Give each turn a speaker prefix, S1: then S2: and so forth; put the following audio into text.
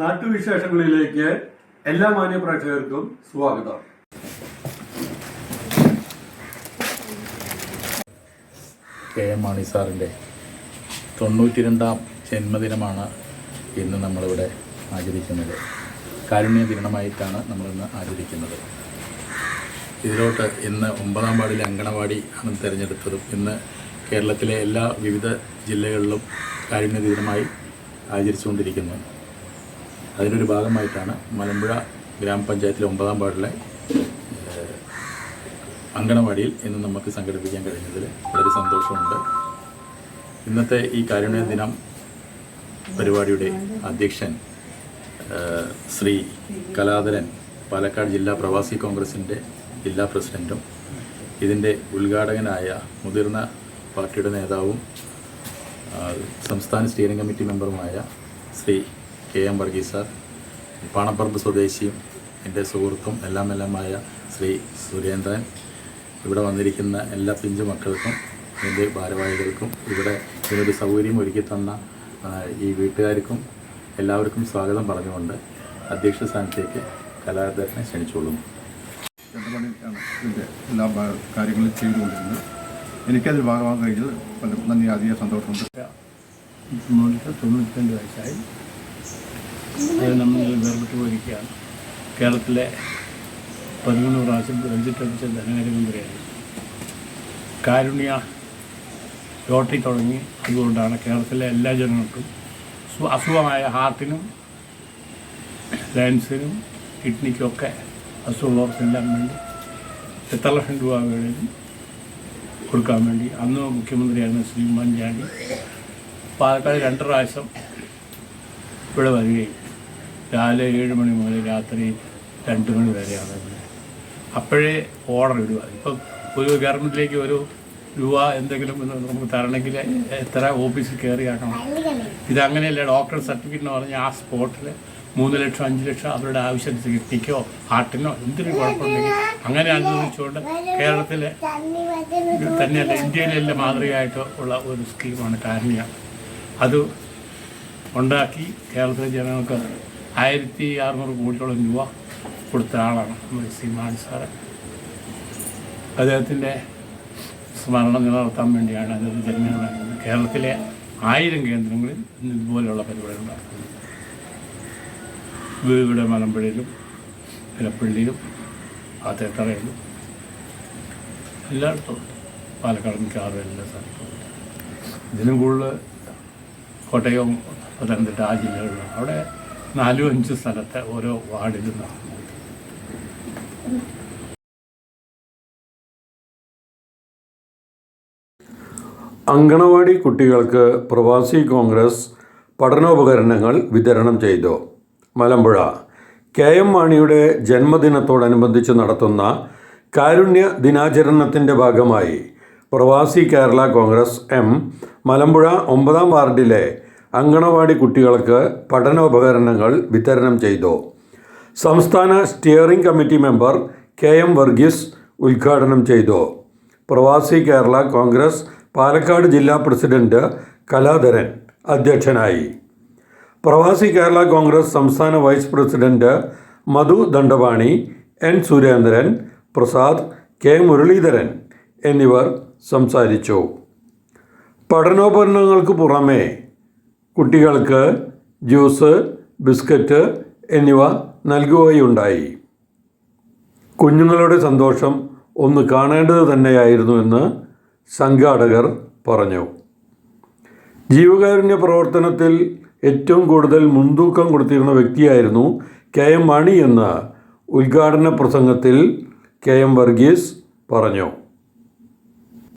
S1: നാട്ടുവിശേഷങ്ങളിലേക്ക് എല്ലാ മാന്യപ്രേക്ഷകർക്കും സ്വാഗതം.
S2: K M Mani സാറിന്റെ തൊണ്ണൂറ്റി രണ്ടാം ജന്മദിനമാണ് ഇന്ന് നമ്മളിവിടെ ആചരിക്കുന്നത്. കാരുണ്യ ദിനമായിട്ടാണ് നമ്മളിന്ന് ആചരിക്കുന്നത്. ഇതിലോട്ട് ഇന്ന് ഒമ്പതാം വാർഡിലെ അങ്കണവാടി ആണ് തിരഞ്ഞെടുത്തതും ഇന്ന് കേരളത്തിലെ എല്ലാ വിവിധ ജില്ലകളിലും കാരുണ്യ ദിനമായി ആചരിച്ചുകൊണ്ടിരിക്കുന്നു. അതിനൊരു ഭാഗമായിട്ടാണ് മലമ്പുഴ ഗ്രാമപഞ്ചായത്തിലെ ഒമ്പതാം വാർഡിലെ അങ്കണവാടിയിൽ ഇന്ന് നമുക്ക് സംഘടിപ്പിക്കാൻ കഴിഞ്ഞതിൽ വളരെ സന്തോഷമുണ്ട്. ഇന്നത്തെ ഈ കാരുണ്യ ദിനം പരിപാടിയുടെ അധ്യക്ഷൻ ശ്രീ കലാധരൻ പാലക്കാട് ജില്ലാ പ്രവാസി കോൺഗ്രസിന്റെ ജില്ലാ പ്രസിഡന്റും ഇതിന്റെ ഉദ്ഘാടകനായ മുതിർന്ന പാർട്ടിയുടെ നേതാവും സംസ്ഥാന steering committee മെമ്പറുമായ Shri K M Varghese sir Panapparamb സ്വദേശിയും എന്റെ സുഹൃത്തും എല്ലാം എല്ലാമായ ശ്രീ സുരേന്ദ്രൻ. ഇവിടെ വന്നിരിക്കുന്ന എല്ലാ പിഞ്ചു മക്കൾക്കും എന്റെ ഭാരവാഹികൾക്കും ഇവിടെ ഇതിനൊരു സൗകര്യം ഒരുക്കി തന്ന ഈ വീട്ടുകാർക്കും എല്ലാവർക്കും സ്വാഗതം പറഞ്ഞുകൊണ്ട് അധ്യക്ഷ സ്ഥാനത്തേക്ക് കലാകാരനെ ക്ഷണിച്ചുകൊള്ളുന്നു.
S3: ഇതിന്റെ എല്ലാ കാര്യങ്ങളും ചെയ്തുകൊണ്ടിരുന്നത്. എനിക്കതിൽ ഭാഗമാകാൻ കഴിഞ്ഞത് നന്ദി അധികം സന്തോഷമുണ്ട്.
S4: തൊണ്ണൂറ്റി രണ്ട് വയസ്സായി. അത് നമ്മൾ വേർപെട്ട് പോയിരിക്കുകയാണ് കേരളത്തിലെ പതിമൂന്ന് പ്രാവശ്യം രഞ്ജിത്തടിച്ച ധനകാര്യമന്ത്രിയാണ് കാരുണ്യ ലോട്ടറി തുടങ്ങി. അതുകൊണ്ടാണ് കേരളത്തിലെ എല്ലാ ജനങ്ങൾക്കും അസുഖമായ ഹാർട്ടിനും ലയൻസിനും കിഡ്നിക്കൊക്കെ അസുഖമുള്ളവർക്കെല്ലാം വേണ്ടി എത്ര ലക്ഷം രൂപ വേണേലും കൊടുക്കാൻ വേണ്ടി അന്ന് മുഖ്യമന്ത്രിയായിരുന്ന ശ്രീ ഉമ്മൻചാണ്ടി പാലക്കാട് രണ്ട് പ്രാവശ്യം ഇവിടെ വരികയും രാവിലെ ഏഴ് മണി മുതൽ രാത്രി രണ്ട് മണി വരെയാണ് അപ്പോഴേ ഓർഡർ ഇടുക ഇപ്പം ഒരു ഗവൺമെന്റിലേക്ക് ഒരു രൂപ എന്തെങ്കിലും നമുക്ക് തരണമെങ്കിൽ എത്ര ഓഫീസിൽ കയറി ആക്കണം ഇതങ്ങനെയല്ല ഡോക്ടർ സർട്ടിഫിക്കറ്റ് എന്ന് പറഞ്ഞാൽ ആ സ്പോട്ടിൽ മൂന്ന് ലക്ഷം അഞ്ച് ലക്ഷം അവരുടെ ആവശ്യത്തിന് കിഡ്നിക്കോ ഹാർട്ടിനോ എന്തിനും കുഴപ്പമുണ്ടെങ്കിൽ അങ്ങനെ അനുവദിച്ചുകൊണ്ട് കേരളത്തിലെ തന്നെയല്ല ഇന്ത്യയിലെല്ലാം മാതൃകയായിട്ട് ഉള്ള ഒരു സ്കീമാണ് കാരുണ്യ. അത് ഉണ്ടാക്കി കേരളത്തിലെ ജനങ്ങൾക്ക് ആയിരത്തി അറുന്നൂറ് കോടിയോളം രൂപ കൊടുത്ത ആളാണ് നമ്മുടെ സീമാൻ സാറ്. അദ്ദേഹത്തിന്റെ സ്മരണം നിലനിർത്താൻ വേണ്ടിയാണ് അദ്ദേഹം തെരഞ്ഞെടുപ്പ് നടക്കുന്നത് കേരളത്തിലെ ആയിരം കേന്ദ്രങ്ങളിൽ ഇന്ന് ഇതുപോലെയുള്ള പരിപാടികൾ നടത്തുന്നത്. ഇത് ഇവിടെ മലമ്പുഴയിലും ഇലപ്പള്ളിയിലും ആത്തേത്തറയിലും എല്ലായിടത്തും പാലക്കാട് മിക്കവാറും എല്ലാ സ്ഥലത്തും ഇതിനും കൂടുതൽ കോട്ടയം പത്തനംതിട്ട ആ ജില്ലകളിലാണ് അവിടെ നാലും അഞ്ച് സ്ഥലത്തെ ഓരോ വാർഡിലും നടന്നു.
S1: അങ്കണവാടി കുട്ടികൾക്ക് പ്രവാസി കോൺഗ്രസ് പഠനോപകരണങ്ങൾ വിതരണം ചെയ്തു. മലമ്പുഴ. കെ എം മാണിയുടെ ജന്മദിനത്തോടനുബന്ധിച്ച് നടത്തുന്ന കാരുണ്യ ദിനാചരണത്തിന്റെ ഭാഗമായി പ്രവാസി കേരള കോൺഗ്രസ് എം മലമ്പുഴ ഒമ്പതാം വാർഡിലെ അങ്കണവാടി കുട്ടികൾക്ക് പഠനോപകരണങ്ങൾ വിതരണം ചെയ്തു. സംസ്ഥാന steering committee member K M Varghese ഉദ്ഘാടനം ചെയ്തു. പ്രവാസി കേരള കോൺഗ്രസ് പാലക്കാട് ജില്ലാ പ്രസിഡന്റ് കലാധരൻ അധ്യക്ഷനായി. പ്രവാസി കേരള കോൺഗ്രസ് സംസ്ഥാന vice president Madhu Dandapani N Surendran Prasad K Muraleedharan എന്നിവർ സംസാരിച്ചു. പഠനോപകരണങ്ങൾക്ക് പുറമെ കുട്ടികൾക്ക് ജ്യൂസ് ബിസ്ക്കറ്റ് എന്നിവ നൽകുകയുണ്ടായി. കുഞ്ഞുങ്ങളുടെ സന്തോഷം ഒന്ന് കാണേണ്ടത് തന്നെയായിരുന്നു എന്ന് സംഘാടകർ പറഞ്ഞു. ജീവകാരുണ്യ പ്രവർത്തനത്തിൽ ഏറ്റവും കൂടുതൽ മുൻതൂക്കം കൊടുത്തിരുന്ന വ്യക്തിയായിരുന്നു കെ എം മണി എന്ന് ഉദ്ഘാടന പ്രസംഗത്തിൽ കെ എം വർഗീസ് പറഞ്ഞു.